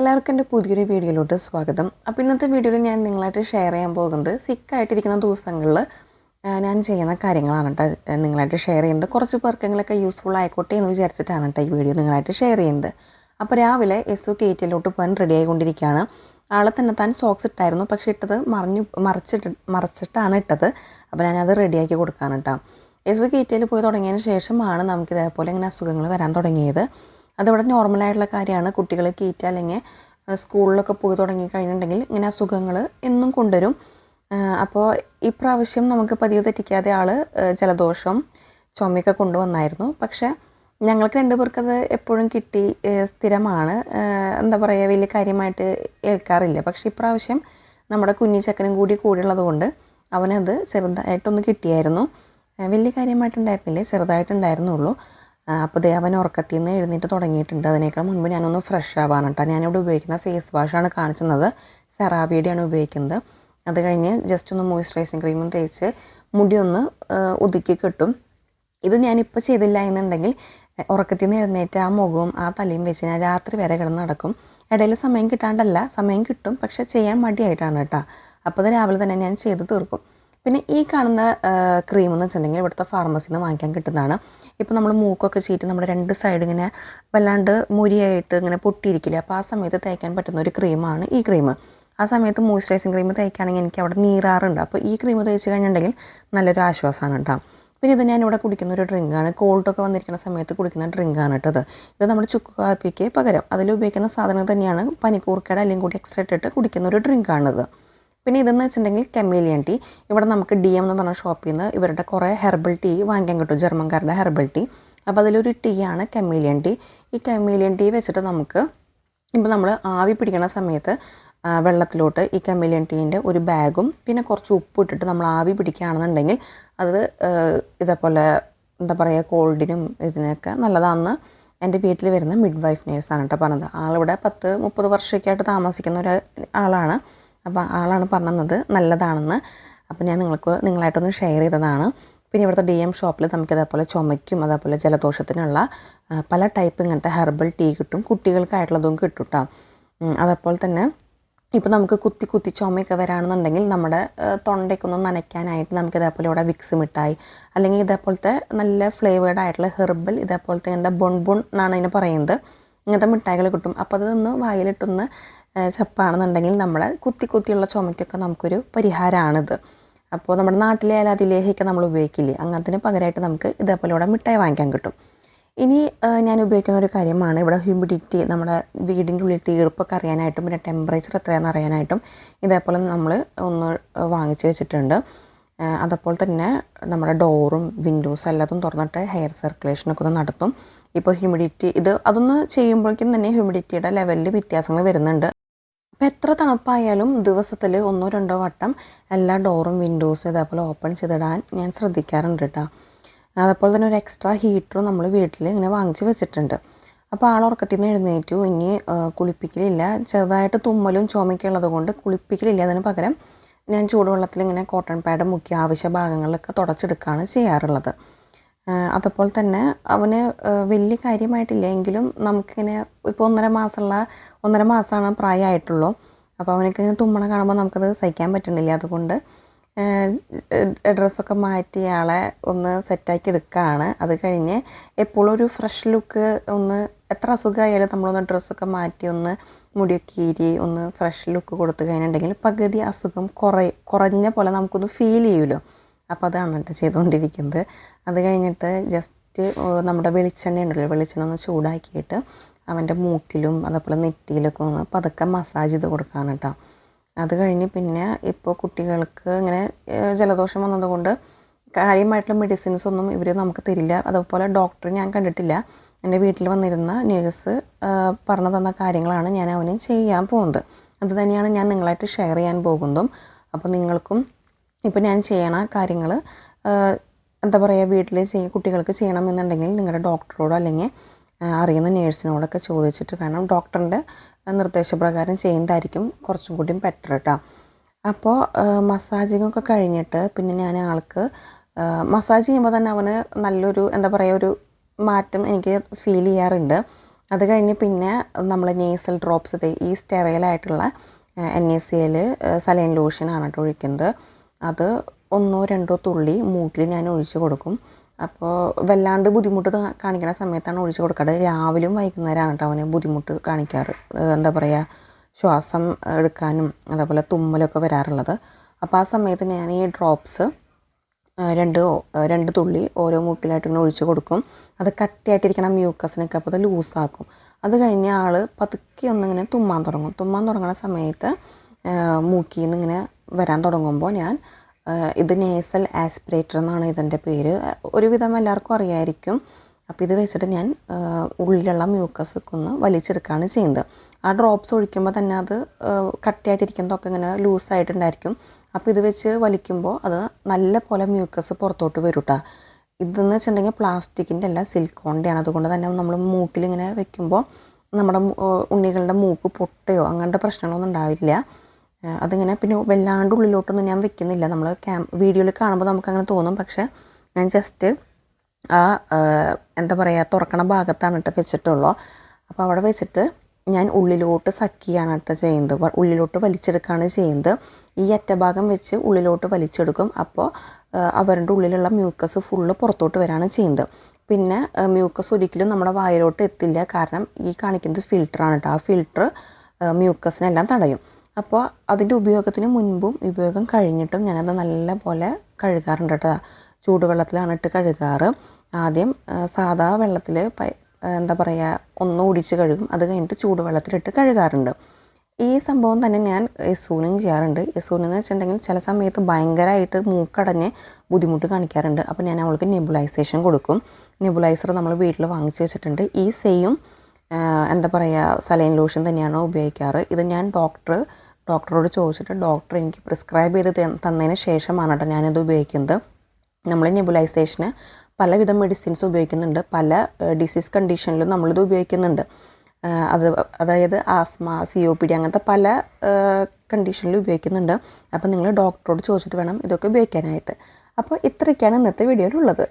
എല്ലാവർക്കും എന്റെ പുതിയൊരു വീഡിയോയിലോട്ട് സ്വാഗതം. അപ്പോൾ ഇന്നത്തെ വീഡിയോയിൽ ഞാൻ നിങ്ങളായിട്ട് ഷെയർ ചെയ്യാൻ പോകുന്നത് സിക്കായിട്ടിരിക്കുന്ന ദിവസങ്ങളിൽ ഞാൻ ചെയ്യുന്ന കാര്യങ്ങളാണ് കേട്ടോ നിങ്ങളായിട്ട് ഷെയർ ചെയ്യുന്നത്. കുറച്ച് പേർക്കെങ്കിലൊക്കെ യൂസ്ഫുൾ ആയിക്കോട്ടെ എന്ന് വിചാരിച്ചിട്ടാണ് കേട്ടോ ഈ വീഡിയോ നിങ്ങളായിട്ട് ഷെയർ ചെയ്യുന്നത്. അപ്പോൾ രാവിലെ എസ് ഒ കെയ്റ്റിലോട്ട് പോകാൻ റെഡി ആയിക്കൊണ്ടിരിക്കുകയാണ്. ആളെ തന്നെ താൻ സോക്സ് ഇട്ടായിരുന്നു. പക്ഷേ ഇട്ടത് മറിഞ്ഞു മറിച്ചിട്ട് മറിച്ചിട്ടാണ് ഇട്ടത്. അപ്പോൾ ഞാനത് റെഡിയാക്കി കൊടുക്കാണ് കേട്ടോ എസ് ഒ കെയ്റ്റിൽ പോയി തുടങ്ങിയതിന് ശേഷമാണ് നമുക്ക് ഇതേപോലെ ഇങ്ങനെ അസുഖങ്ങൾ വരാൻ തുടങ്ങിയത്. അതിവിടെ നോർമലായിട്ടുള്ള കാര്യമാണ്. കുട്ടികളെ കീറ്റ അല്ലെങ്കിൽ സ്കൂളിലൊക്കെ പോയി തുടങ്ങി കഴിഞ്ഞിട്ടുണ്ടെങ്കിൽ ഇങ്ങനെ അസുഖങ്ങൾ എന്നും കൊണ്ടുവരും. അപ്പോൾ ഇപ്രാവശ്യം നമുക്ക് പതിവ് തെറ്റിക്കാതെ ആൾ ജലദോഷം ചുമയൊക്കെ കൊണ്ടുവന്നായിരുന്നു. പക്ഷേ ഞങ്ങൾക്ക് രണ്ടുപേർക്കത് എപ്പോഴും കിട്ടി സ്ഥിരമാണ്. എന്താ പറയുക വലിയ കാര്യമായിട്ട് ഏൽക്കാറില്ല. പക്ഷേ ഇപ്രാവശ്യം നമ്മുടെ കുഞ്ഞി ചക്കനും കൂടി കൂടിയുള്ളത് കൊണ്ട് അവനത് ചെറുതായിട്ടൊന്ന് കിട്ടിയായിരുന്നു. വലിയ കാര്യമായിട്ടുണ്ടായിരുന്നില്ല? ചെറുതായിട്ടുണ്ടായിരുന്നുള്ളൂ. അപ്പോൾ ദേവൻ ഉറക്കത്തിൽ നിന്ന് എഴുന്നേറ്റ് തുടങ്ങിയിട്ടുണ്ട്. അതിനേക്കാൾ മുൻപ് ഞാനൊന്ന് ഫ്രഷ് ആവാണ് കേട്ടോ. ഞാനിവിടെ ഉപയോഗിക്കുന്ന ഫേസ് വാഷാണ് കാണിച്ചുന്നത്. സെറാബിയുടെയാണ് ഉപയോഗിക്കുന്നത്. അത് കഴിഞ്ഞ് ജസ്റ്റ് ഒന്ന് മോയ്സ്ചറൈസിങ് ക്രീമും തേച്ച് മുടി ഒന്ന് ഒതുക്കി കിട്ടും. ഇത് ഞാനിപ്പോൾ ചെയ്തില്ല എന്നുണ്ടെങ്കിൽ ഉറക്കത്തിൽ നിന്ന് എഴുന്നേറ്റ് ആ മുഖവും ആ തലയും വെച്ച് ഞാൻ രാത്രി വരെ കിടന്ന് നടക്കും. ഇടയിൽ സമയം കിട്ടാണ്ടല്ല സമയം കിട്ടും പക്ഷേ ചെയ്യാൻ മടിയായിട്ടാണ് കേട്ടോ. അപ്പോൾ അത് രാവിലെ തന്നെ ഞാൻ ചെയ്ത് തീർക്കും. പിന്നെ ഈ കാണുന്ന ക്രീം എന്ന് വെച്ചിട്ടുണ്ടെങ്കിൽ ഇവിടുത്തെ ഫാർമസിയിൽ നിന്ന് വാങ്ങിക്കാൻ കിട്ടുന്നതാണ്. ഇപ്പോൾ നമ്മൾ മൂക്കൊക്കെ ചീറ്റ് നമ്മുടെ രണ്ട് സൈഡ് ഇങ്ങനെ വല്ലാണ്ട് മുരിയായിട്ട് ഇങ്ങനെ പൊട്ടിയിരിക്കില്ല? അപ്പോൾ ആ സമയത്ത് തേക്കാൻ പറ്റുന്ന ഒരു ക്രീമാണ് ഈ ക്രീം ആ സമയത്ത് മോയ്സ്ചറൈസിങ് ക്രീം തേക്കുകയാണെങ്കിൽ എനിക്ക് അവിടെ നീറാറുണ്ട്. അപ്പോൾ ഈ ക്രീം തേച്ച് കഴിഞ്ഞിട്ടുണ്ടെങ്കിൽ നല്ലൊരു ആശ്വാസമാണ് കേട്ടോ. പിന്നെ ഇത് ഞാനിവിടെ കുടിക്കുന്ന ഒരു ഡ്രിങ്കാണ് കോൾഡൊക്കെ വന്നിരിക്കുന്ന സമയത്ത് കുടിക്കുന്ന ഡ്രിങ്കാണ് കേട്ടത് ഇത്. നമ്മുടെ ചുക്ക് കാപ്പിക്ക് പകരം. അതിൽ ഉപയോഗിക്കുന്ന സാധനം തന്നെയാണ് പനിക്കൂർക്കയുടെ അല്ലെങ്കിൽ കൂടി എക്സ്ട്രാ ഇട്ടിട്ട് കുടിക്കുന്ന ഒരു ഡ്രിങ്കാണിത് പിന്നെ ഇതെന്ന് വെച്ചിട്ടുണ്ടെങ്കിൽ കെമേലിയൻ ടീ ഇവിടെ നമുക്ക് ഡി എം എന്ന് പറഞ്ഞ ഷോപ്പിൽ നിന്ന് ഇവരുടെ കുറേ ഹെർബൽ ടീ വാങ്ങിക്കാൻ കിട്ടും. ജർമ്മൻകാരുടെ ഹെർബൽ ടീ അപ്പോൾ അതിലൊരു ടീ ആണ് കെമേലിയൻ ടീ ഈ കെമേലിയൻ ടീ വെച്ചിട്ട് നമുക്ക് ഇപ്പോൾ നമ്മൾ ആവി പിടിക്കുന്ന സമയത്ത് വെള്ളത്തിലോട്ട് ഈ കെമേലിയൻ ടീന്റെ ഒരു ബാഗും പിന്നെ കുറച്ച് ഉപ്പ് ഇട്ടിട്ട് നമ്മൾ ആവി പിടിക്കുകയാണെന്നുണ്ടെങ്കിൽ അത് ഇതേപോലെ എന്താ പറയുക കോൾഡിനും ഇതിനൊക്കെ നല്ലതാണെന്ന് എന്റെ വീട്ടിൽ വരുന്ന മിഡ് വൈഫ് നേഴ്സാണ് കേട്ടോ പറഞ്ഞത്. ആളിവിടെ പത്ത് മുപ്പത് വർഷമൊക്കെ ആയിട്ട് താമസിക്കുന്ന ഒരു ആളാണ്. അപ്പോൾ ആളാണ് പറഞ്ഞത് നല്ലതാണെന്ന്. അപ്പോൾ ഞാൻ നിങ്ങൾക്ക് നിങ്ങളായിട്ടൊന്ന് ഷെയർ ചെയ്തതാണ്. പിന്നെ ഇവിടുത്തെ ഡി എം ഷോപ്പിൽ നമുക്ക് അതേപോലെ ചുമയ്ക്കും അതേപോലെ ജലദോഷത്തിനുള്ള പല ടൈപ്പ് ഇങ്ങനത്തെ ഹെർബൽ ടീ കിട്ടും കുട്ടികൾക്കായിട്ടുള്ളതും കിട്ടും കേട്ടോ അതേപോലെ തന്നെ ഇപ്പോൾ നമുക്ക് കുത്തി കുത്തി ചുമയൊക്കെ വരാണെന്നുണ്ടെങ്കിൽ നമ്മുടെ തൊണ്ടയ്ക്കൊന്ന് നനയ്ക്കാനായിട്ട് നമുക്ക് ഇതേപോലെ ഇവിടെ വിക്സ് മിഠായി അല്ലെങ്കിൽ ഇതേപോലത്തെ നല്ല ഫ്ലേവേഡ് ആയിട്ടുള്ള ഹെർബൽ ഇതേപോലത്തെ എന്താ ബൊൺ ബൊൺ എന്നാണ് അതിന് പറയുന്നത്. ഇങ്ങനത്തെ മിഠായികൾ കിട്ടും. അപ്പോൾ അതൊന്ന് വായിലിട്ടൊന്ന് ചപ്പാണെന്നുണ്ടെങ്കിൽ നമ്മൾ കുത്തി കുത്തിയുള്ള ചുമയ്ക്കൊക്കെ നമുക്കൊരു പരിഹാരമാണിത് അപ്പോൾ നമ്മുടെ നാട്ടിലെ അതിലേഹിയൊക്കെ നമ്മൾ ഉപയോഗിക്കില്ലേ? അങ്ങനത്തിന് പകരമായിട്ട് നമുക്ക് ഇതേപോലെ ഇവിടെ മിഠായി വാങ്ങിക്കാൻ കിട്ടും. ഇനി ഞാൻ ഉപയോഗിക്കുന്ന ഒരു കാര്യമാണ് ഇവിടെ ഹ്യൂമിഡിറ്റി നമ്മുടെ വീടിന്റെ ഉള്ളിൽ തീർപ്പൊക്കെ അറിയാനായിട്ടും പിന്നെ ടെമ്പറേച്ചർ എത്രയാണെന്ന് അറിയാനായിട്ടും ഇതേപോലെ നമ്മൾ ഒന്ന് വാങ്ങിച്ച് വെച്ചിട്ടുണ്ട്. അതേപോലെ തന്നെ നമ്മുടെ ഡോറും വിൻഡോസും എല്ലാതും തുറന്നിട്ട് ഹെയർ സർക്കുലേഷനൊക്കെ ഒന്ന് നടത്തും. ഇപ്പോൾ ഹ്യൂമിഡിറ്റി ഇത് അതൊന്ന് ചെയ്യുമ്പോഴേക്കും തന്നെ ഹ്യൂമിഡിറ്റിയുടെ ലെവലിൽ വ്യത്യാസങ്ങൾ വരുന്നുണ്ട്. അപ്പോൾ എത്ര തണുപ്പായാലും ദിവസത്തിൽ ഒന്നോ രണ്ടോ വട്ടം എല്ലാ ഡോറും വിൻഡോസും ഇതേപോലെ ഓപ്പൺ ചെയ്തിടാൻ ഞാൻ ശ്രദ്ധിക്കാറുണ്ട് കേട്ടോ അതേപോലെ തന്നെ ഒരു എക്സ്ട്രാ ഹീറ്ററും നമ്മൾ വീട്ടിൽ ഇങ്ങനെ വാങ്ങിച്ച് വെച്ചിട്ടുണ്ട്. അപ്പോൾ ആൾ ഉറക്കത്തിൽ നിന്ന് എഴുന്നേറ്റു. ഇനി കുളിപ്പിക്കലില്ല. ചെറുതായിട്ട് തുമ്മലും ചുമയൊക്കെ ഉള്ളത് കൊണ്ട് കുളിപ്പിക്കലില്ല. അതിന് പകരം ഞാൻ ചൂടുവെള്ളത്തിൽ ഇങ്ങനെ കോട്ടൺ പാഡ് മുക്കി ആവശ്യ ഭാഗങ്ങളിലൊക്കെ തുടച്ചെടുക്കുകയാണ് ചെയ്യാറുള്ളത്. അതുപോലെ തന്നെ അവന് വലിയ കാര്യമായിട്ടില്ല. എങ്കിലും നമുക്കിങ്ങനെ ഇപ്പോൾ ഒന്നര മാസമുള്ള ഒന്നര മാസമാണ് പ്രായമായിട്ടുള്ളൂ. അപ്പോൾ അവനൊക്കെ ഇങ്ങനെ തുമ്മണ കാണുമ്പോൾ നമുക്കത് സഹിക്കാൻ പറ്റുന്നില്ല. അതുകൊണ്ട് ഡ്രസ്സൊക്കെ മാറ്റി ആളെ ഒന്ന് സെറ്റാക്കി എടുക്കുകയാണ് അത് കഴിഞ്ഞ് എപ്പോഴും ഒരു ഫ്രഷ് ലുക്ക് ഒന്ന് എത്ര അസുഖമായാലും നമ്മളൊന്ന് ഡ്രസ്സൊക്കെ മാറ്റി ഒന്ന് മുടിയൊക്കെ ഇരി ഒന്ന് ഫ്രഷ് ലുക്ക് കൊടുത്തു കഴിഞ്ഞിട്ടുണ്ടെങ്കിൽ പകുതി അസുഖം കുറേ കുറഞ്ഞ പോലെ നമുക്കൊന്ന് ഫീൽ ചെയ്യുമല്ലോ. അപ്പോൾ അതാണ് കേട്ടോ ചെയ്തുകൊണ്ടിരിക്കുന്നത് അത് കഴിഞ്ഞിട്ട് ജസ്റ്റ് നമ്മുടെ വെളിച്ചെണ്ണ ഉണ്ടല്ലോ വെളിച്ചെണ്ണ ഒന്ന് ചൂടാക്കിയിട്ട് അവന്റെ മൂക്കിലും അതേപോലെ നെറ്റിയിലൊക്കെ ഒന്ന് പതുക്കെ മസാജ് ചെയ്ത് കൊടുക്കാണ് കേട്ടോ അത് കഴിഞ്ഞ് പിന്നെ ഇപ്പോൾ കുട്ടികൾക്ക് ഇങ്ങനെ ജലദോഷം വന്നതുകൊണ്ട് കാര്യമായിട്ടുള്ള മെഡിസിൻസ് ഒന്നും ഇവർ നമുക്ക് തരില്ല. അതുപോലെ ഡോക്ടർ ഞാൻ കണ്ടിട്ടില്ല. എന്റെ വീട്ടിൽ വന്നിരുന്ന നേഴ്സ് പറഞ്ഞു തന്ന കാര്യങ്ങളാണ് ഞാൻ അവന് ചെയ്യാൻ പോകുന്നത്. അത് തന്നെയാണ് ഞാൻ നിങ്ങളായിട്ട് ഷെയർ ചെയ്യാൻ പോകുന്നതും. അപ്പോൾ നിങ്ങൾക്കും ഇപ്പോൾ ഞാൻ ചെയ്യണ കാര്യങ്ങൾ എന്താ പറയുക വീട്ടിൽ ചെയ്യ കുട്ടികൾക്ക് ചെയ്യണമെന്നുണ്ടെങ്കിൽ നിങ്ങളുടെ ഡോക്ടറോടോ അല്ലെങ്കിൽ അറിയുന്ന നേഴ്സിനോടൊക്കെ ചോദിച്ചിട്ട് വേണം. ഡോക്ടറിന്റെ നിർദ്ദേശപ്രകാരം ചെയ്യുന്നതായിരിക്കും കുറച്ചും കൂടിയും ബെറ്റർ കേട്ടോ അപ്പോൾ മസാജിങ്ങൊക്കെ കഴിഞ്ഞിട്ട് പിന്നെ ഞാൻ ആൾക്ക് മസാജ് ചെയ്യുമ്പോൾ തന്നെ അവന് നല്ലൊരു എന്താ പറയുക ഒരു മാറ്റം എനിക്ക് ഫീൽ ചെയ്യാറുണ്ട്. അത് കഴിഞ്ഞ് പിന്നെ നമ്മൾ നേസൽ ഡ്രോപ്സ് ഈ സ്റ്റെറൈലായിട്ടുള്ള N A C L saline ലോഷനാണ് കേട്ടോ ഒഴിക്കുന്നത്. അത് ഒന്നോ രണ്ടോ തുള്ളി മൂക്കിൽ ഞാൻ ഒഴിച്ച് കൊടുക്കും. അപ്പോൾ വല്ലാണ്ട് ബുദ്ധിമുട്ട് കാണിക്കുന്ന സമയത്താണ് ഒഴിച്ച് കൊടുക്കാറ്. രാവിലെയും വൈകുന്നേരമാണ് കേട്ടോ അവന് ബുദ്ധിമുട്ട് കാണിക്കാറ്. എന്താ പറയുക ശ്വാസം എടുക്കാനും അതേപോലെ തുമ്മലൊക്കെ വരാറുള്ളത്. അപ്പോൾ ആ സമയത്ത് ഞാൻ ഈ ഡ്രോപ്സ് രണ്ട് രണ്ട് തുള്ളി ഓരോ മൂക്കിലായിട്ട് ഇങ്ങനെ ഒഴിച്ച് കൊടുക്കും. അത് കട്ടിയായിട്ടിരിക്കണ മ്യൂക്കസിനൊക്കെ അപ്പോൾ അത് ലൂസാക്കും. അത് കഴിഞ്ഞ് ആൾ പതുക്കെ ഒന്നിങ്ങനെ തുമ്മാൻ തുടങ്ങും. തുമ്മാൻ തുടങ്ങുന്ന സമയത്ത് മൂക്കിൽ നിന്ന് ഇങ്ങനെ വരാൻ തുടങ്ങുമ്പോൾ ഞാൻ ഇത് നേസൽ ആസ്പിറേറ്റർ എന്നാണ് ഇതിന്റെ പേര്. ഒരുവിധം എല്ലാവർക്കും അറിയായിരിക്കും. അപ്പോൾ ഇത് വെച്ചിട്ട് ഞാൻ ഉള്ളിലുള്ള മ്യൂക്കസ് ഒക്കെ ഒന്ന് വലിച്ചെടുക്കുകയാണ് ചെയ്യുന്നത്. ആ ഡ്രോപ്സ് ഒഴിക്കുമ്പോൾ തന്നെ അത് കട്ടിയായിട്ടിരിക്കുന്നതൊക്കെ ഇങ്ങനെ ലൂസായിട്ടുണ്ടായിരിക്കും അപ്പോൾ ഇത് വെച്ച് വലിക്കുമ്പോൾ അത് നല്ല പോലെ മ്യൂക്കസ് പുറത്തോട്ട് വരും കേട്ടോ ഇതെന്ന് വെച്ചിട്ടുണ്ടെങ്കിൽ പ്ലാസ്റ്റിക്കിന്റെ അല്ല സിലിക്കോണിന്റെയാണ് അതുകൊണ്ട് തന്നെ നമ്മൾ മൂക്കിലിങ്ങനെ വെക്കുമ്പോൾ നമ്മുടെ ഉണ്ണികളുടെ മൂക്ക് പൊട്ടയോ അങ്ങനത്തെ പ്രശ്നങ്ങളൊന്നും ഉണ്ടാവില്ല. അതിങ്ങനെ പിന്നെ വല്ലാണ്ട് ഉള്ളിലോട്ടൊന്നും ഞാൻ വെക്കുന്നില്ല. നമ്മൾ ക്യാം വീഡിയോയിൽ കാണുമ്പോൾ നമുക്കങ്ങനെ തോന്നും. പക്ഷേ ഞാൻ ജസ്റ്റ് ആ എന്താ പറയുക തുറക്കണ ഭാഗത്താണ് കേട്ടോ വെച്ചിട്ടുള്ളൂ. അപ്പോൾ അവിടെ വെച്ചിട്ട് ഞാൻ ഉള്ളിലോട്ട് സക്കിയാണ് കേട്ടോ ചെയ്യുന്നത്. ഉള്ളിലോട്ട് വലിച്ചെടുക്കുകയാണ് ചെയ്യുന്നത്. ഈ അറ്റഭാഗം വെച്ച് ഉള്ളിലോട്ട് വലിച്ചെടുക്കും. അപ്പോൾ അവരുടെ ഉള്ളിലുള്ള മ്യൂക്കസ് ഫുള്ള് പുറത്തോട്ട് വരാണ് ചെയ്യുന്നത്. പിന്നെ മ്യൂക്കസ് ഒരിക്കലും നമ്മുടെ വായിലോട്ട് എത്തില്ല. കാരണം ഈ കാണിക്കുന്നത് ഫിൽറ്ററാണ് കേട്ടോ. ആ ഫിൽറ്റർ മ്യൂക്കസിനെല്ലാം തടയും. അപ്പോൾ അതിന്റെ ഉപയോഗത്തിന് മുൻപും ഉപയോഗം കഴിഞ്ഞിട്ടും ഞാനത് നല്ല പോലെ കഴുകാറുണ്ട് കേട്ടോ. ചൂടുവെള്ളത്തിലാണ് ഇട്ട് കഴുകാറ്. ആദ്യം സാധാ വെള്ളത്തിൽ എന്താ പറയുക ഒന്ന് ഒടിച്ച് കഴുകും. അത് കഴിഞ്ഞിട്ട് ചൂടുവെള്ളത്തിലിട്ട് കഴുകാറുണ്ട്. ഈ സംഭവം തന്നെ ഞാൻ യസൂനും ചെയ്യാറുണ്ട്. യസൂൻ എന്ന് വെച്ചിട്ടുണ്ടെങ്കിൽ ചില സമയത്ത് ഭയങ്കരമായിട്ട് മൂക്കടഞ്ഞ് ബുദ്ധിമുട്ട് കാണിക്കാറുണ്ട്. അപ്പോൾ ഞാൻ അവൾക്ക് നെബുലൈസേഷൻ കൊടുക്കും. നെബുലൈസർ നമ്മൾ വീട്ടിൽ വാങ്ങിച്ച് വെച്ചിട്ടുണ്ട്. ഈ സെയിം എന്താ പറയുക സലൈൻ ലോഷൻ തന്നെയാണ് ഉപയോഗിക്കാറ്. ഇത് ഞാൻ ഡോക്ടർ ഡോക്ടറോട് ചോദിച്ചിട്ട് ഡോക്ടർ എനിക്ക് പ്രിസ്ക്രൈബ് ചെയ്ത് തന്നതിന് ശേഷമാണ് കേട്ടോ ഞാനിത് ഉപയോഗിക്കുന്നത്. നമ്മൾ നെബുലൈസേഷന് പലവിധ മെഡിസിൻസ് ഉപയോഗിക്കുന്നുണ്ട്. പല ഡിസീസ് കണ്ടീഷനിലും നമ്മളിത് ഉപയോഗിക്കുന്നുണ്ട്. അത് അതായത് asthma C O P D അങ്ങനത്തെ പല കണ്ടീഷനിലും ഉപയോഗിക്കുന്നുണ്ട്. അപ്പോൾ നിങ്ങൾ ഡോക്ടറോട് ചോദിച്ചിട്ട് വേണം ഇതൊക്കെ ഉപയോഗിക്കാനായിട്ട്. അപ്പോൾ ഇത്രയൊക്കെയാണ് ഇന്നത്തെ വീഡിയോയിലുള്ളത്